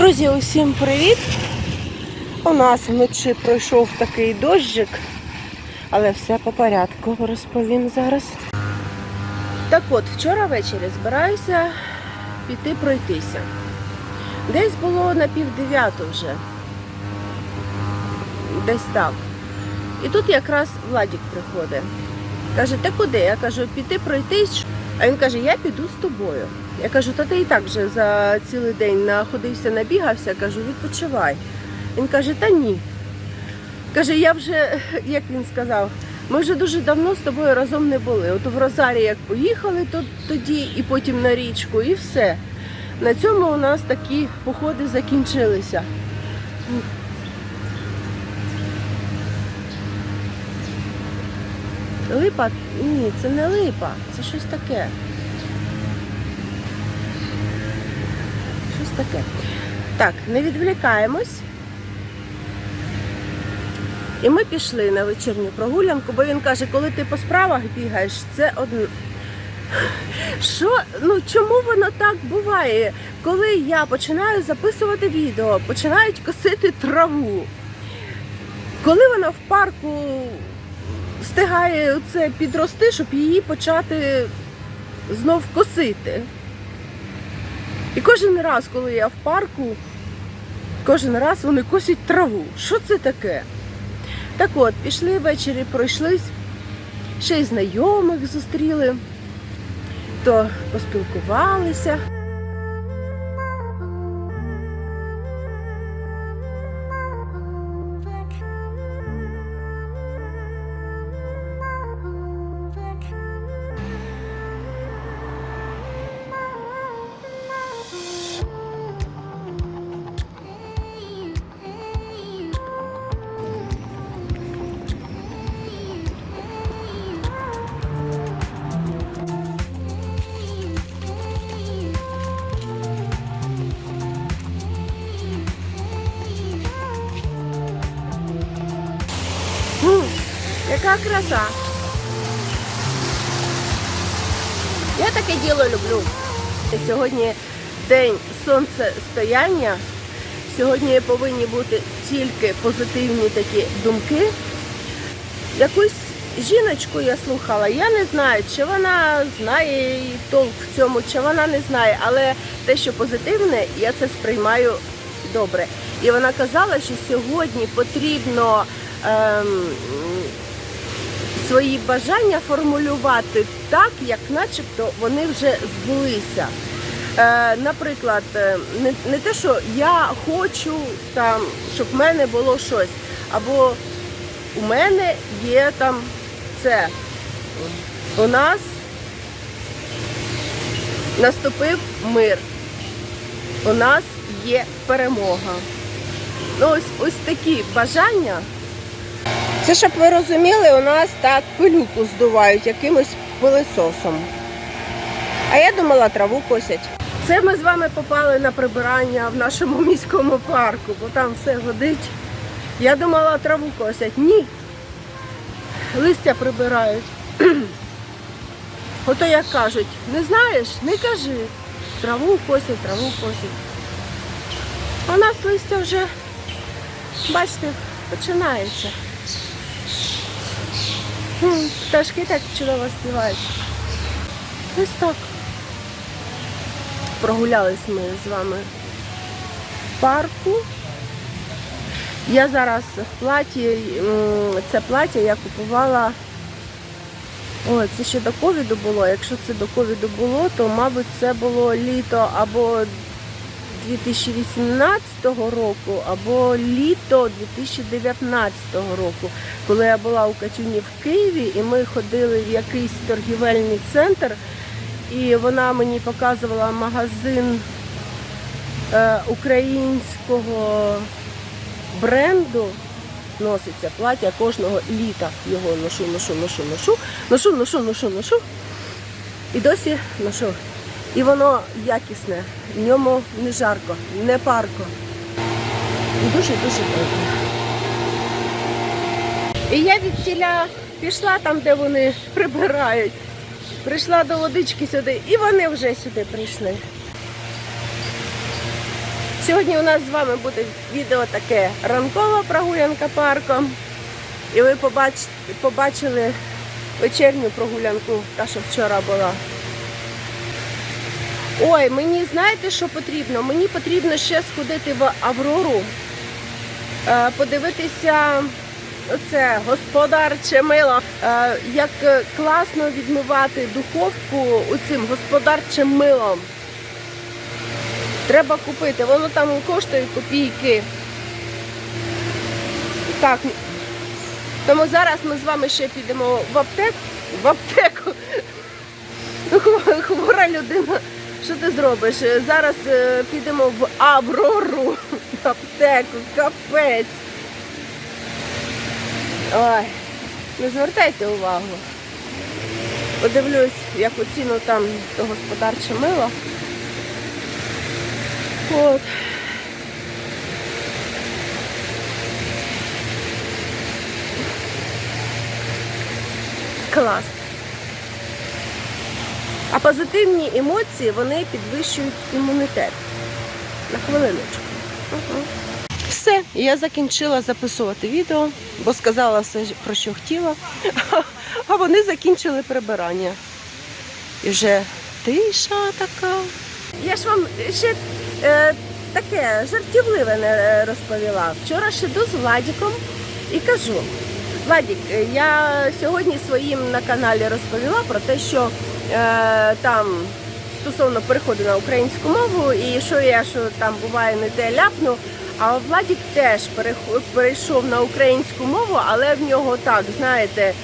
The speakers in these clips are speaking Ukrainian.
Друзі, усім привіт! У нас вночі пройшов такий дощик, але все по порядку розповім зараз. Так от, вчора ввечері збираюся піти пройтися. Десь було на пів вже. Десь так. І тут якраз Владік приходить. Каже, ти куди? Я кажу, піти пройтись. А він каже, я піду з тобою. Я кажу, та ти і так вже за цілий день находився, набігався, кажу, відпочивай. Він каже, та ні. Каже, я вже, як він сказав, ми вже дуже давно з тобою разом не були. От в Розарі як поїхали то, тоді, і потім на річку, і все. На цьому у нас такі походи закінчилися. Липа? Ні, це не липа, це щось таке. Таке. Так, не відвлікаємось. І ми пішли на вечірню прогулянку, бо він каже, коли ти по справах бігаєш, це одне. Що, ну чому воно так буває? Коли я починаю записувати відео, починають косити траву. Коли вона в парку встигає це підрости, щоб її почати знов косити. І кожен раз, коли я в парку, кожен раз вони косять траву. Що це таке? Так от, пішли ввечері, пройшлись, ще й знайомих зустріли, то поспілкувалися. Яка краса. Я таке діло люблю. Сьогодні день сонцестояння. Сьогодні повинні бути тільки позитивні такі думки. Якусь жіночку я слухала, я не знаю, чи вона знає толк в цьому, чи вона не знає, але те, що позитивне, я це сприймаю добре. І вона казала, що сьогодні потрібно ем, свої бажання формулювати так, як начебто вони вже збулися. Е, наприклад, е, не, не те, що я хочу, там, щоб в мене було щось, або у мене є там це. У нас наступив мир. У нас є перемога. Ну, ось, ось такі бажання. Це щоб ви розуміли, у нас так пилюку здувають якимось пилисосом. А я думала, траву косять. Це ми з вами попали на прибирання в нашому міському парку, бо там все годить. Я думала, траву косять. Ні. Листя прибирають. Ото як кажуть, не знаєш, не кажи. Траву косять, траву косять. У нас листя вже, бачите, починається. М, Пташки так чудово співають. Ось так. Прогулялись ми з вами в парку. Я зараз в платі, це плаття я купувала. О, це ще до ковіду було. Якщо це до ковіду було, то, мабуть, це було літо або 2018 року, або літо 2019 року, коли я була у Катюні в Києві, і ми ходили в якийсь торгівельний центр, і вона мені показувала магазин е, українського бренду. Носиться плаття кожного літа. Його ношу, ношу, ношу, ношу, ношу, ношу, ношу, ношу. І досі ношу. І воно якісне, в ньому не жарко, не парко. І дуже-дуже добре. І я від тіля пішла там, де вони прибирають. Прийшла до водички сюди, і вони вже сюди прийшли. Сьогодні у нас з вами буде відео таке ранкова прогулянка парком. І ви побач- побачили вечірню прогулянку, та що вчора була. Ой, мені знаєте, що потрібно? Мені потрібно ще сходити в Аврору, е, подивитися оце господарче мило. Е, Як класно відмивати духовку цим господарчим милом. Треба купити. Воно там коштує копійки. Так. Тому зараз ми з вами ще підемо в аптеку. В аптеку. Хвора людина. Що ти зробиш? Зараз е, підемо в Аврору в аптеку, капець. Ой, не звертайте увагу. Подивлюсь, яку ціну там то господарче мило. От. Клас. А позитивні емоції вони підвищують імунітет. На хвилиночку. Угу. Все, я закінчила записувати відео, бо сказала все, про що хотіла. А вони закінчили прибирання. І вже тиша така. Я ж вам ще е, таке жартівливе не розповіла. Вчора ще йду з Владіком і кажу. Владік, я сьогодні своїм на каналі розповіла про те, що там стосовно переходу на українську мову, і що я що там буває не те ляпну. А Владік теж перейшов на українську мову, але в нього так, знаєте,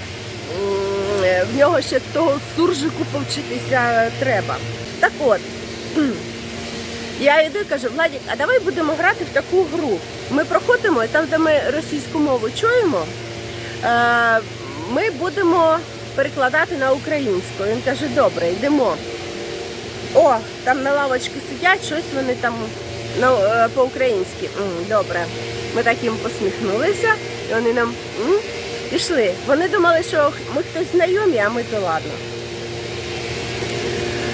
е, в нього ще того суржику повчитися треба. Так от, я йду і кажу, Владік, а давай будемо грати в таку гру. Ми проходимо, і там, де ми російську мову чуємо, е, ми будемо перекладати на українську. Він каже, добре, йдемо. О, там на лавочці сидять, щось вони там ну, по-українськи. Добре. Ми так їм посміхнулися, і вони нам м, пішли. Вони думали, що ми хтось знайомі, а ми то ладно.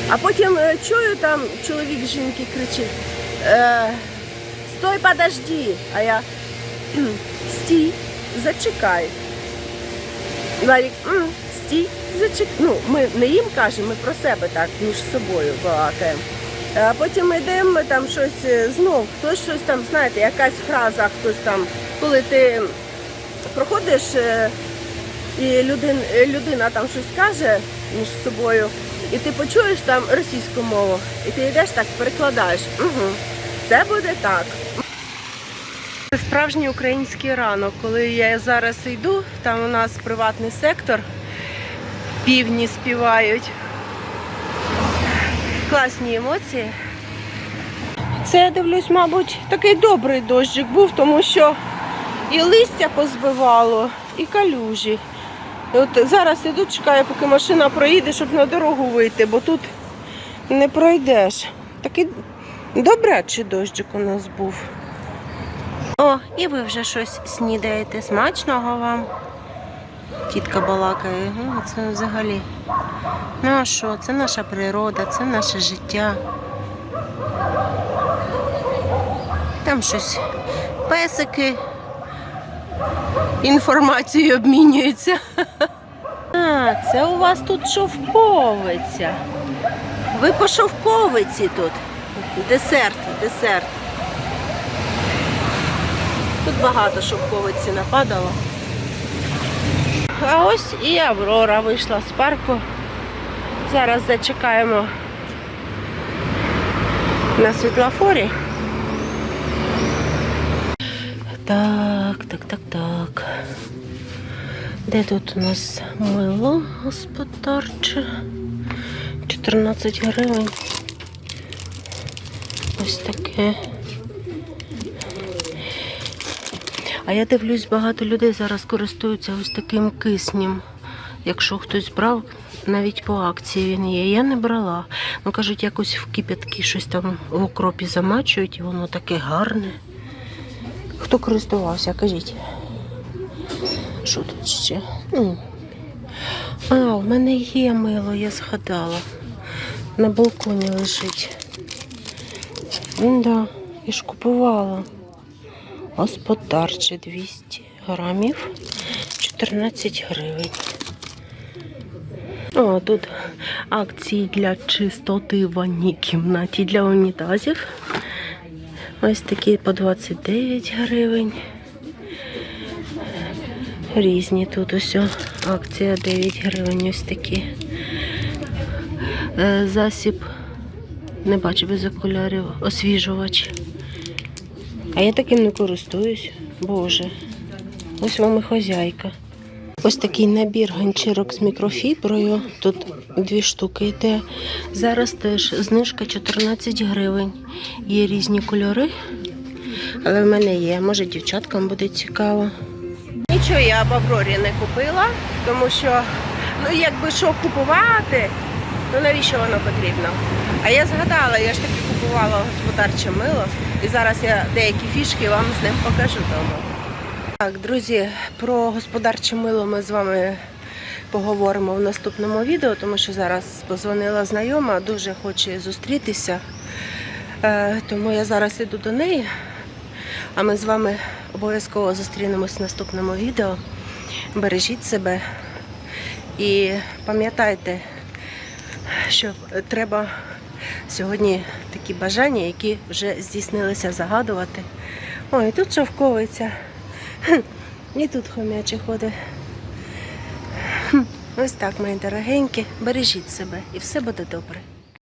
А потім е, чую, там чоловік жінки кричить: е, Стой, подожди! А я стій, зачекай. «М, стій, зачекай. Ну, ми не їм кажемо, ми про себе так між собою балакаємо. А потім ми йдемо, там щось е, знов, хтось щось там, знаєте, якась фраза, хтось там, коли ти проходиш е, і людин, е, людина там щось каже між собою, і ти почуєш там російську мову, і ти йдеш так, перекладаєш. Угу, це буде так. Це справжній український ранок. Коли я зараз йду, там у нас приватний сектор, півні співають. Класні емоції. Це я дивлюсь, мабуть, такий добрий дощик був, тому що і листя позбивало, і калюжі. І от зараз іду, чекаю, поки машина проїде, щоб на дорогу вийти, бо тут не пройдеш. Такий добрячий дощик у нас був. О, і ви вже щось снідаєте. Смачного вам. Тітка балакає. Ну, це взагалі. Ну а що? Це наша природа, це наше життя. Там щось песики інформацією обмінюються. А, це у вас тут шовковиця. Ви по шовковиці тут. Десерт, десерт. Тут багато шовковиці нападало. А ось і Аврора вийшла з парку. Зараз зачекаємо на світлофорі. Так, так, так, так. Де тут у нас мило господарче? 14 гривень. Ось таке. А я дивлюсь, багато людей зараз користуються ось таким киснем. Якщо хтось брав, навіть по акції він є. Я не брала. Ну кажуть, якось в кип'ятки щось там в окропі замачують, і воно таке гарне. Хто користувався, кажіть. Що тут ще? Ну. А, в мене є мило, я згадала. На балконі лежить. Да, і ж купувала. Господарче 200 грамів, 14 гривень. О, тут акції для чистоти в ванній кімнаті для унітазів. Ось такі по 29 гривень. Різні тут усе. Акція 9 гривень ось такі. Е, Засіб, не бачу без окулярів, освіжувач. А я таким не користуюсь. Боже. Ось вам і хазяйка. Ось такий набір ганчірок з мікрофіброю. Тут дві штуки йде. Зараз теж знижка 14 гривень. Є різні кольори, але в мене є. Може, дівчаткам буде цікаво. Нічого я в Аврорі не купила, тому що ну якби що купувати, то навіщо воно потрібно? А я згадала, я ж таки купувала господарче мило, і зараз я деякі фішки вам з ним покажу дома. Так, друзі, про господарче мило ми з вами поговоримо в наступному відео, тому що зараз позвонила знайома, дуже хоче зустрітися. Е, Тому я зараз іду до неї, а ми з вами обов'язково зустрінемось в наступному відео. Бережіть себе і пам'ятайте, що треба сьогодні такі бажання, які вже здійснилися загадувати. Ой, тут шовковиця. І тут хомяче ходить. Ось так, мої дорогенькі. Бережіть себе і все буде добре.